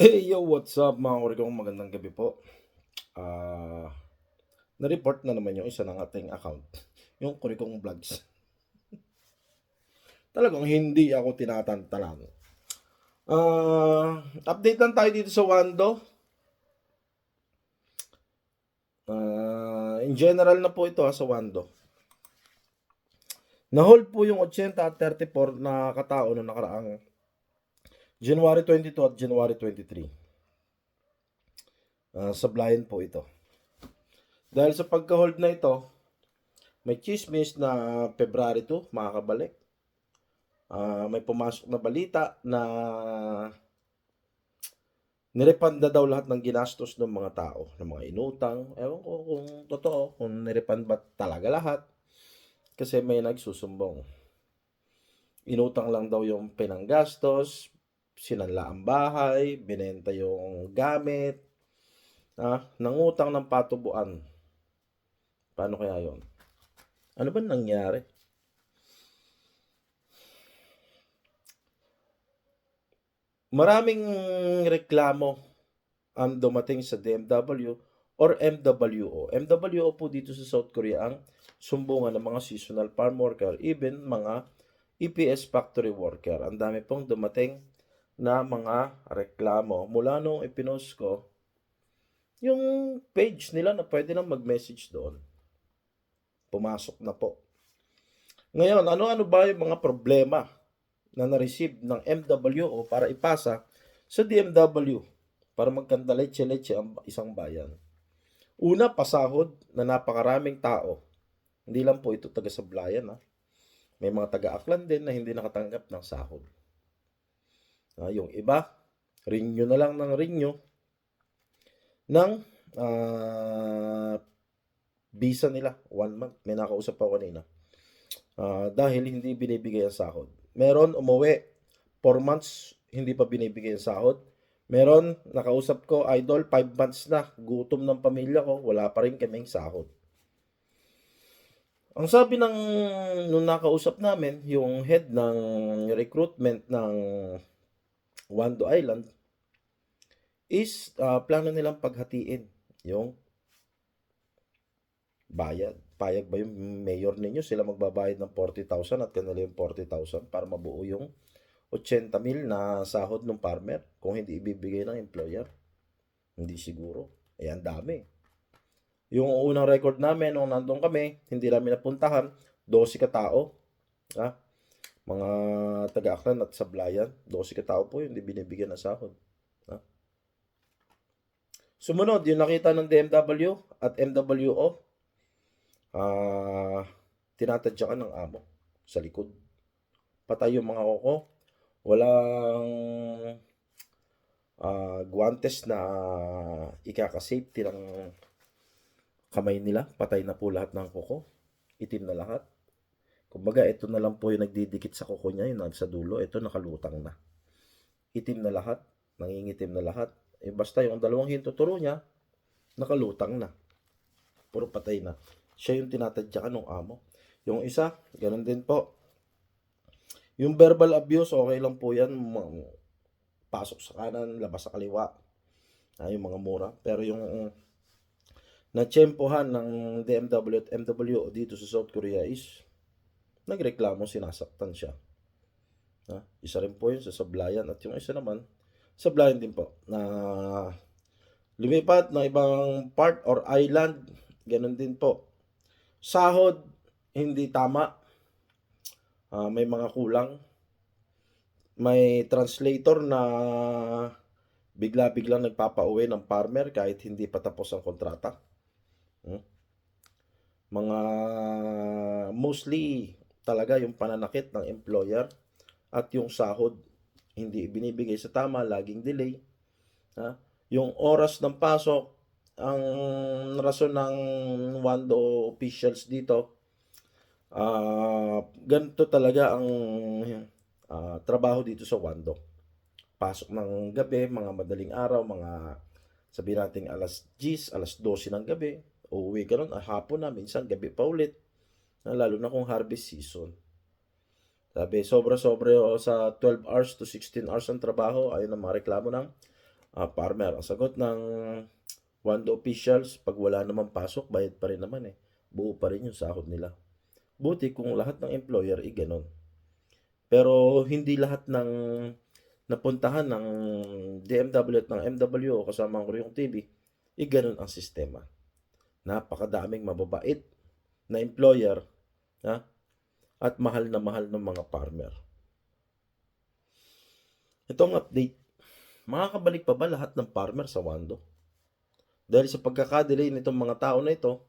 Hey yo, what's up mga kurikong magandang gabi po. Ah, na-report na naman yung isa ng ating account, yung kurikong vlogs. Talagang hindi ako tinatantanan. Ah, update lang tayo dito sa Wando. Ah, in general na po ito ha, sa Wando. Na-hold po yung 80 at 34 na katao noong nakaraang January 22 at January 23. Ah, sablayan po ito. Dahil sa pagka-hold na ito, may chismis na February 2 makakabalik. Ah, may pumasok na balita na nirepanda daw lahat ng ginastos ng mga tao, ng mga inutang. Ewan ko kung totoo, kung nirepand ba talaga lahat. Kasi may nagsusumbong. Inutang lang daw yung pinanggastos, sinanla ang bahay, binenta yung gamit, ah, nangutang ng patubuan. Paano kaya yon? Ano ba nangyari? Maraming reklamo ang dumating sa DMW or MWO. MWO po dito sa South Korea ang sumbungan ng mga seasonal farm worker, even mga EPS factory worker. Ang dami pong dumating na mga reklamo. Mula nung ipinost yung page nila na pwede na mag-message doon. Pumasok na po. Ngayon, ano-ano ba yung mga problema na na-receive ng MWO para ipasa sa DMW para magkanda leche-leche ang isang bayan? Una, pasahod na napakaraming tao. Hindi lang po ito taga-sablayan. Ha? May mga taga-aklan din na hindi nakatanggap ng sahod. Ah, yung iba, renew na lang ng renew ng ah, visa nila. One month. May nakausap ako kanina. Ah, dahil hindi binibigay ang sahod. Meron umuwi, 4 months, hindi pa binibigay ang sahod. Meron, nakausap ko, idol, 5 months na, gutom ng pamilya ko, wala pa rin kaming sahod. Ang sabi ng nung nakausap namin, yung head ng recruitment ng Wando Island is ah, plano nilang paghatiin yung bayad. Payag ba yung mayor ninyo? Sila magbabayad ng 40,000 at kanila yung 40,000 para mabuo yung 80 mil na sahod ng farmer kung hindi ibibigay ng employer. Hindi siguro. Eh, ang dami. Yung unang record namin nung nandun kami, hindi namin napuntahan, 12 katao. Ha? Mga taga-aklan at sablayan, 12 katao po yung binibigyan ng sahod. Ha? Sumunod, yung nakita ng DMW at MWO, ah, tinatadyakan ng amo sa likod. Patay yung mga koko. Walang ah, guantes na ikaka-safety ng kamay nila. Patay na po lahat ng kuko. Itim na lahat. Kumbaga, ito na lang po yung nagdidikit sa kuko niya, yung nasa dulo. Ito nakalutang na. Itim na lahat. Nangingitim na lahat. Eh, basta yung dalawang hintuturo niya, nakalutang na. Puro patay na. Siya yung tinatadyakan ng amo. Yung isa, ganun din po. Yung verbal abuse, okay lang po yan. Pasok sa kanan, labas sa kaliwa. Ah, yung mga mura. Pero yung uh, natsyempohan ng DMW at MWO dito sa South Korea is nagreklamo, sinasaktan siya. Ha? Isa rin po yun sa sablayan. At yung isa naman, sablayan din po. Na lumipat ng ibang part or island, ganun din po. Sahod, hindi tama. Ah, may mga kulang. May translator na bigla-biglang nagpapauwi ng farmer kahit hindi pa tapos ang kontrata. Hmm? Mga mostly talaga yung pananakit ng employer at yung sahod hindi binibigay sa tama, laging delay. Ha? Yung oras ng pasok, ang rason ng Wando officials dito, ah ganito talaga ang ah, trabaho dito sa Wando. Pasok ng gabi, mga madaling araw, mga sabihin natin alas 10, alas 12 ng gabi, uuwi ka nun, ah, hapon na, minsan gabi pa ulit. Na, lalo na kung harvest season. Sabi, sobra-sobra o sa 12 hours to 16 hours ang trabaho, ayun ang mga reklamo ng ah, farmer. Ang sagot ng Wando officials, pag wala naman pasok, bayad pa rin naman eh. Buo pa rin yung sahod nila. Buti kung lahat ng employer ay ganon. Pero hindi lahat ng napuntahan ng DMW at ng MWO kasama ang Kuryong TV, ay ganon ang sistema. Napakadaming mababait na employer ha? at mahal na mahal ng mga farmer. Itong update, makakabalik pa ba lahat ng farmer sa Wando? Dahil sa pagkakadelay nitong mga tao na ito,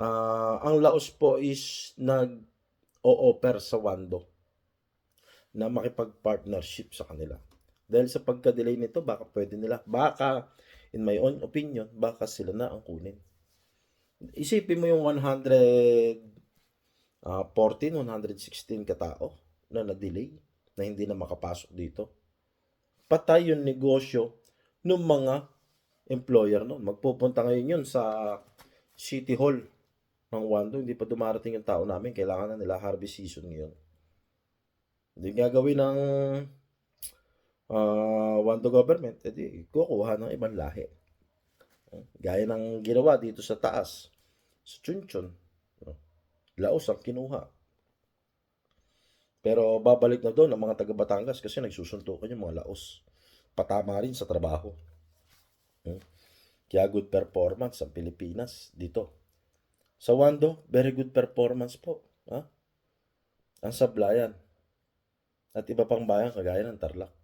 ah, ang Laos po is nag-o-offer sa Wando na makipag-partnership sa kanila. Dahil sa pagka-delay nito, baka pwede nila, baka, in my own opinion, baka sila na ang kunin. Isipin mo yung 114, 116 katao na na-delay, na hindi na makapasok dito. Patay yung negosyo ng mga employer noon. Magpupunta ngayon yun sa City Hall ng Wando. Hindi pa dumarating yung tao namin. Kailangan na nila harvest season ngayon. Hindi gagawin ng ah, Wando government, edi kukuha ng ibang lahi. Gaya ng ginawa dito sa taas, sa Chunchon. Laos ang kinuha. Pero babalik na doon ang mga taga Batangas kasi nagsusuntukan yung mga Laos. Patama rin sa trabaho. Hmm. Kaya good performance ang Pilipinas dito. Sa Wando, very good performance po. Ha? Ang sablayan. At iba pang bayan kagaya ng Tarlac.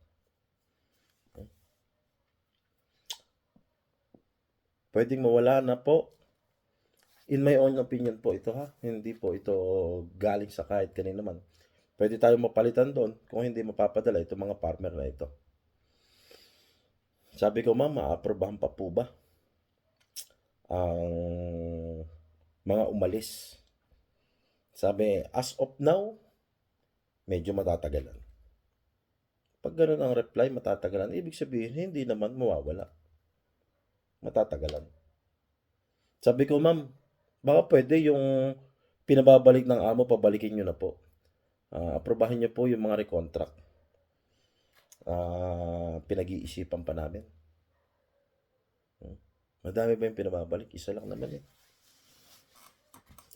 Pwedeng mawala na po. In my own opinion po ito ha. Hindi po ito galing sa kahit kanino man. Pwede tayo mapalitan doon kung hindi mapapadala itong mga farmer na ito. Sabi ko, ma'am, maaprobahan pa po ba ang mga umalis? Sabi, as of now, medyo matatagalan. Pag ganun ang reply, matatagalan, ibig sabihin, hindi naman mawawala. Matatagalan. Sabi ko, ma'am, baka pwede yung pinababalik ng amo, pabalikin nyo na po. Ah, aprobahin nyo po yung mga recontract. Ah, pinag-iisipan pa namin. Hmm. Madami ba yung pinababalik? Isa lang naman eh.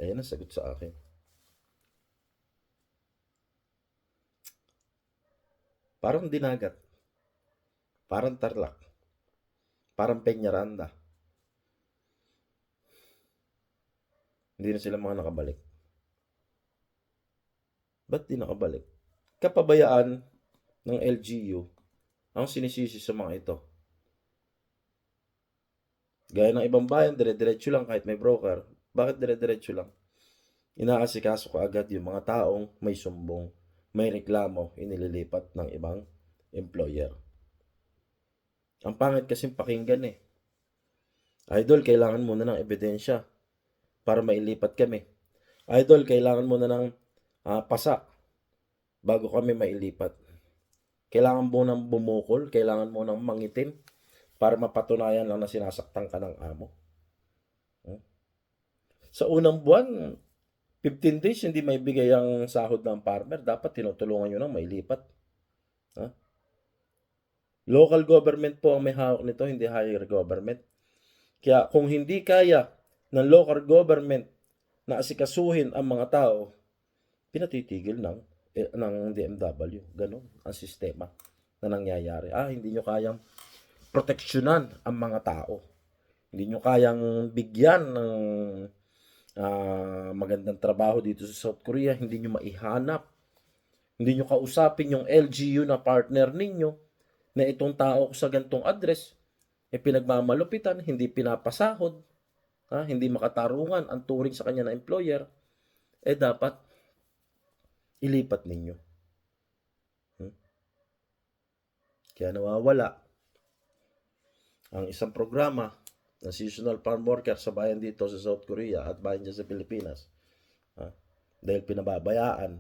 Ayan ang sagot sa akin. Parang dinagat. Parang tarlak. Parang penyaranda. Hindi na sila mga nakabalik. Ba't di nakabalik? Kapabayaan ng LGU ang sinisisi sa mga ito. Gaya ng ibang bayan, dire-diretso lang kahit may broker. Bakit dire-diretso lang? Inaasikaso ko agad yung mga taong may sumbong, may reklamo, inililipat ng ibang employer. Ang pangit kasing pakinggan eh. Idol, kailangan muna ng ebidensya para mailipat kami. Idol, kailangan muna ng ah, pasa bago kami mailipat. Kailangan mo nang bumukol, kailangan mo nang mangitim para mapatunayan lang na sinasaktan ka ng amo. Hmm? Sa unang buwan, 15 days hindi may bigay ang sahod ng farmer, dapat tinutulungan nyo nang mailipat. Ha? Local government po ang may hawak nito, hindi higher government. Kaya kung hindi kaya ng local government na asikasuhin ang mga tao, pinatitigil ng eh, ng DMW. Ganon ang sistema na nangyayari. Ah, hindi nyo kayang proteksyonan ang mga tao. Hindi nyo kayang bigyan ng ah, magandang trabaho dito sa South Korea. Hindi nyo maihanap. Hindi nyo kausapin yung LGU na partner ninyo na itong tao ko sa gantong address eh pinagmamalupitan, hindi pinapasahod, ha, hindi makatarungan ang turing sa kanya na employer, eh dapat ilipat ninyo. Hmm? Kaya nawawala ang isang programa ng seasonal farm worker sa bayan dito sa South Korea at bayan dyan sa Pilipinas. Ha? Dahil pinababayaan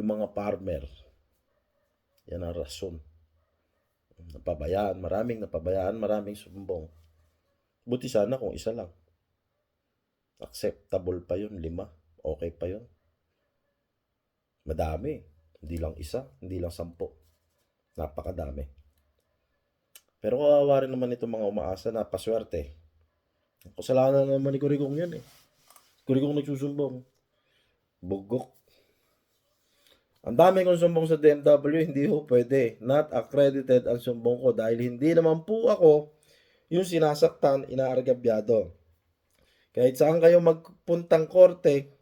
yung mga farmer. Yan ang rason. Napabayaan, maraming napabayaan, maraming sumbong. Buti sana kung isa lang. Acceptable pa yun, lima. Okay pa yun. Madami. Hindi lang isa, hindi lang sampo. Napakadami. Pero kawawa rin naman itong mga umaasa na paswerte. Kasalanan naman ni Kurigong yun eh. Kurigong nagsusumbong. Bugok. Ang dami kong sumbong sa DMW, hindi ho pwede. Not accredited ang sumbong ko dahil hindi naman po ako yung sinasaktan, inaargabyado. Kahit saan kayo magpuntang korte,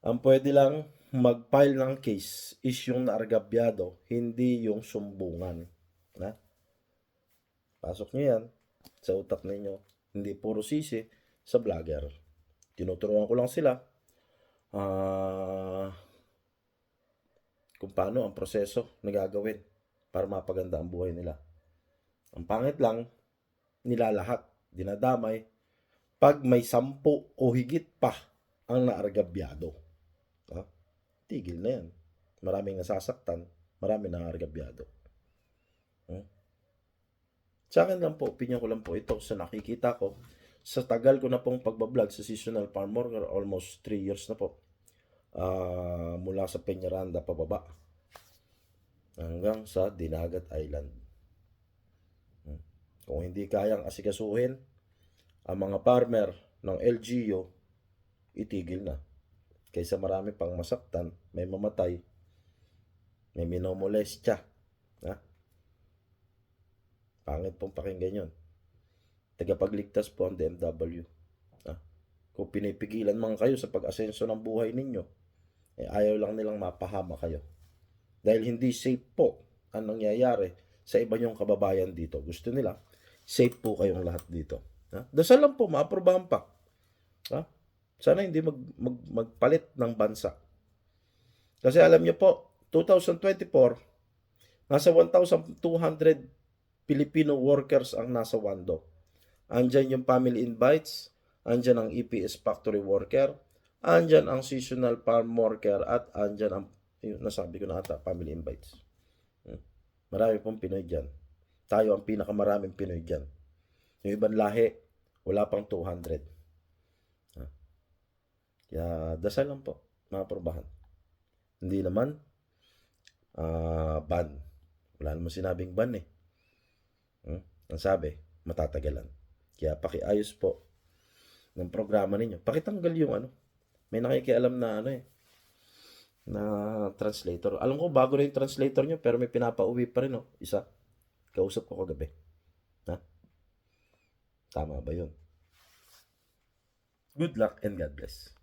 ang pwede lang mag-file ng case is yung naargabyado, hindi yung sumbungan. Na? Pasok nyo yan sa utak ninyo. Hindi puro sisi sa vlogger. Tinuturuan ko lang sila ah kung paano ang proseso na gagawin para mapaganda ang buhay nila. Ang pangit lang, nilalahat, dinadamay, pag may sampu o higit pa ang naargabyado. Ha? Tigil na yan. Maraming nasasaktan, maraming naargabyado. Hmm? Sa akin lang po, opinion ko lang po ito sa nakikita ko. Sa tagal ko na pong pagbablog sa seasonal farm worker, almost 3 years na po. Ah, mula sa Peñaranda pababa hanggang sa Dinagat Island. Hmm. Kung hindi kayang asikasuhin ang mga farmer ng LGU, itigil na. Kaysa marami pang masaktan, may mamatay, may minomolestya. Ha? Pangit pong pakinggan yun. Tagapagligtas po ang DMW. Ha? Kung pinipigilan man kayo sa pag-asenso ng buhay ninyo, eh ayaw lang nilang mapahama kayo. Dahil hindi safe po ang nangyayari sa iba nyong kababayan dito. Gusto nila, safe po kayong lahat dito. Ha? Dasal lang po, maaprobahan pa. Ha? Sana hindi mag, mag, magpalit ng bansa. Kasi alam niyo po, 2024, nasa 1,200 Filipino workers ang nasa Wando. Andyan yung family invites, andyan ang EPS factory worker, andyan ang seasonal farm worker, at andyan ang, yung nasabi ko na ata, family invites. Hmm. Marami pong Pinoy dyan. Tayo ang pinakamaraming Pinoy dyan. Yung ibang lahi, wala pang 200. Ha? Kaya dasal lang po, mga probahan. Hindi naman, ah ban. Wala naman sinabing ban eh. Hmm? Ang sabi, matatagalan. Kaya pakiayos po ng programa ninyo. Pakitanggal yung ano. May nakikialam na ano eh. Na translator. Alam ko bago na yung translator nyo pero may pinapauwi pa rin oh. Isa. Kausap ko kagabi. Ha? Tama ba yun? Good luck and God bless.